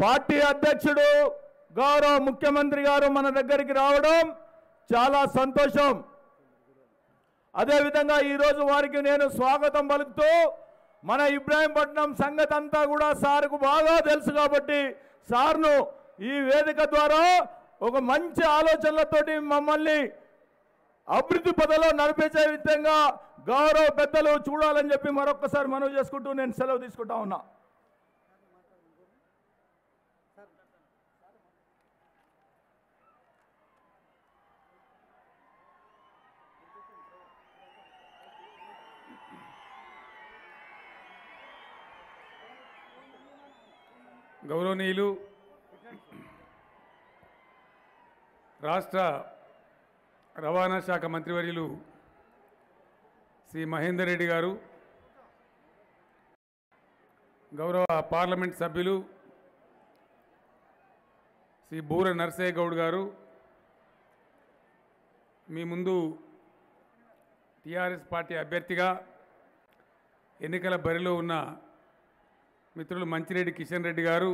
Party అధ్యక్షుడు గౌరవ ముఖ్యమంత్రి గారు మన దగ్గరికి రావడం చాలా సంతోషం. అదేవిధంగా ఈరోజు వారికి నేను స్వాగతం పలుకుతూ మన ఇబ్రాహీంపట్నం సంగతి అంతా కూడా సార్కు బాగా తెలుసు కాబట్టి సార్ను ఈ వేదిక ద్వారా ఒక మంచి ఆలోచనలతోటి మమ్మల్ని అభివృద్ధి పదలో నడిపించే విధంగా గౌరవ పెద్దలు చూడాలని చెప్పి మరొకసారి మనవి చేసుకుంటూ నేను సెలవు తీసుకుంటా ఉన్నా. గౌరవనీయులు రాష్ట్ర రవాణా శాఖ మంత్రివర్యులు శ్రీ మహేందర్ రెడ్డి గారు గౌరవ పార్లమెంట్ సభ్యులు శ్రీ బూర నర్సయ్య గౌడ్ గారు మీ ముందు టీఆర్ఎస్ పార్టీ అభ్యర్థిగా ఎన్నికల బరిలో ఉన్న మిత్రులు మంచిరెడ్డి కిషన్ రెడ్డి గారు.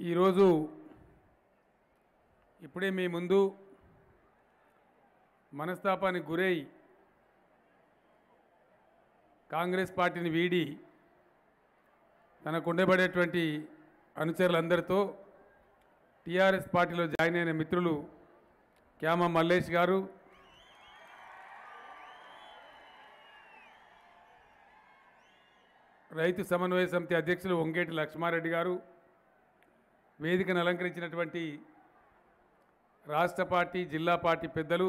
ఈరోజు ఇప్పుడే మీ ముందు మనస్తాపానికి గురై కాంగ్రెస్ పార్టీని వీడి తనకు ఉండబడేటువంటి అనుచరులందరితో టీఆర్ఎస్ పార్టీలో జాయిన్ అయిన మిత్రులు క్యామ మల్లేష్ గారు రైతు సమన్వయ సమితి అధ్యక్షులు వంగేటి లక్ష్మారెడ్డి గారు వేదికను అలంకరించినటువంటి రాష్ట్ర పార్టీ జిల్లా పార్టీ పెద్దలు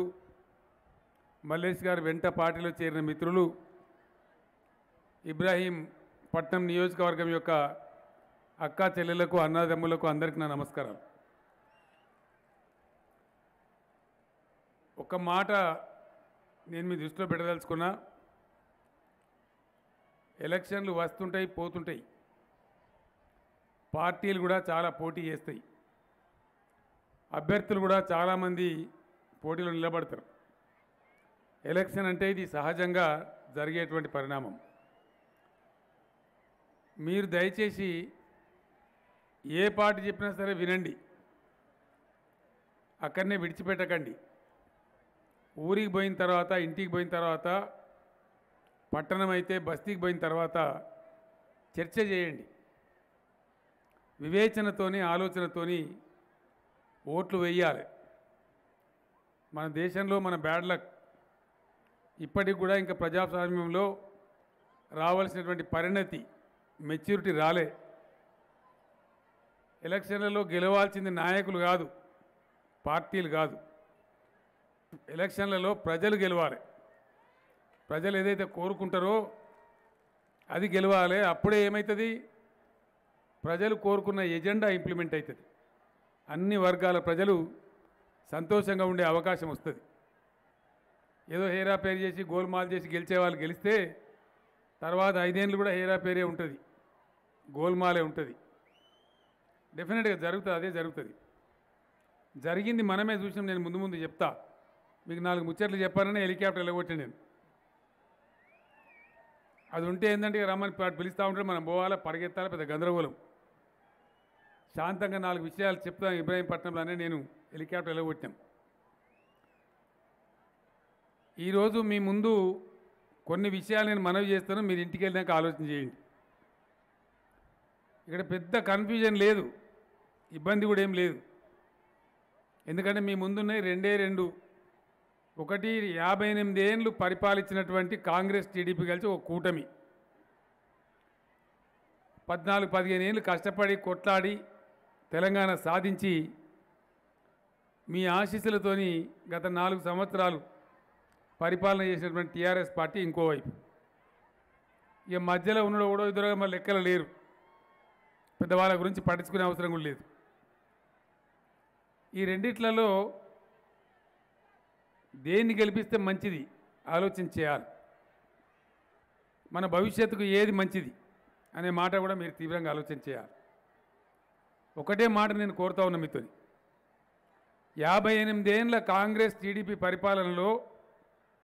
మల్లేష్ గారు వెంట పార్టీలో చేరిన మిత్రులు ఇబ్రాహీం పట్నం నియోజకవర్గం యొక్క అక్కా చెల్లెలకు అన్నదమ్ములకు అందరికీ నా నమస్కారం ఒక మాట నేను మీ దృష్టిలో పెట్టదలుచుకున్నా. ఎలక్షన్లు వస్తుంటాయి పోతుంటాయి. పార్టీలు కూడా చాలా పోటీ చేస్తాయి. అభ్యర్థులు కూడా చాలామంది పోటీలో నిలబడతారు. ఎలక్షన్ అంటే ఇది సహజంగా జరిగేటువంటి పరిణామం. మీరు దయచేసి ఏ పార్టీ చెప్పినా సరే వినండి. అక్కడనే విడిచిపెట్టకండి. ఊరికి పోయిన తర్వాత ఇంటికి పోయిన తర్వాత పట్టణం అయితే బస్తీకి పోయిన తర్వాత చర్చ చేయండి. వివేచనతోని ఆలోచనతోని ఓట్లు వేయాలి. మన దేశంలో మన బ్యాడ్ లక్ ఇప్పటికి కూడా ఇంకా ప్రజాస్వామ్యంలో రావాల్సినటువంటి పరిణతి మెచ్యూరిటీ రాలే. ఎలక్షన్లలో గెలవాల్సింది నాయకులు కాదు పార్టీలు కాదు. ఎలక్షన్లలో ప్రజలు గెలవాలి. ప్రజలు ఏదైతే కోరుకుంటారో అది గెలవాలి. అప్పుడే ఏమవుతుంది ప్రజలు కోరుకున్న ఎజెండా ఇంప్లిమెంట్ అవుతుంది అన్ని వర్గాల ప్రజలు సంతోషంగా ఉండే అవకాశం వస్తుంది. ఏదో హేరా పేరు చేసి గోల్మాల్ చేసి గెలిచే వాళ్ళు గెలిస్తే తర్వాత ఐదేళ్ళు కూడా హేరా పేరే ఉంటుంది. గోల్మాలే ఉంటుంది. డెఫినెట్గా జరుగుతుంది అదే జరుగుతుంది. జరిగింది మనమే చూసినాం నేను ముందు ముందు చెప్తా. మీకు నాలుగు ముచ్చట్లు చెప్పానని హెలికాప్టర్ వెళ్ళగొట్టాను నేను. అది ఉంటే ఏంటంటే రమ్మని పిలుస్తూ ఉంటారు మనం పోవాలి పరిగెత్తాలి పెద్ద గందరగోళం. శాంతంగా నాలుగు విషయాలు చెప్తాను. ఇబ్రాహీంపట్నంలోనే నేను హెలికాప్టర్ వెళ్ళగొట్టాం ఈరోజు మీ ముందు కొన్ని విషయాలు నేను మనవి చేస్తాను. మీరు ఇంటికి వెళ్ళినాక ఆలోచన చేయండి. ఇక్కడ పెద్ద కన్ఫ్యూజన్ లేదు. ఇబ్బంది కూడా ఏం లేదు. ఎందుకంటే మీ ముందున్నాయి రెండే రెండు ఒకటి యాభై ఎనిమిది ఏళ్ళు పరిపాలించినటువంటి కాంగ్రెస్ టీడీపీ కలిసి ఒక కూటమి. పద్నాలుగు పదిహేను ఏళ్ళు కష్టపడి కొట్లాడి తెలంగాణ సాధించి మీ ఆశీస్సులతోని గత నాలుగు సంవత్సరాలు పరిపాలన చేసినటువంటి టీఆర్ఎస్ పార్టీ ఇంకోవైపు ఇక మధ్యలో ఉన్న కూడా ఇద్దరు మళ్ళీ లెక్కలు లేరు. పెద్దవాళ్ళ గురించి పట్టించుకునే అవసరం కూడా లేదు. ఈ రెండిట్లలో దేన్ని గెలిపిస్తే మంచిది? ఆలోచన చేయాలి. మన భవిష్యత్తుకు ఏది మంచిది? అనే మాట కూడా మీరు తీవ్రంగా ఆలోచన చేయాలి. ఒకటే మాట నేను కోరుతా ఉన్న మీతో యాభై ఎనిమిదేళ్ళ కాంగ్రెస్ టీడీపీ పరిపాలనలో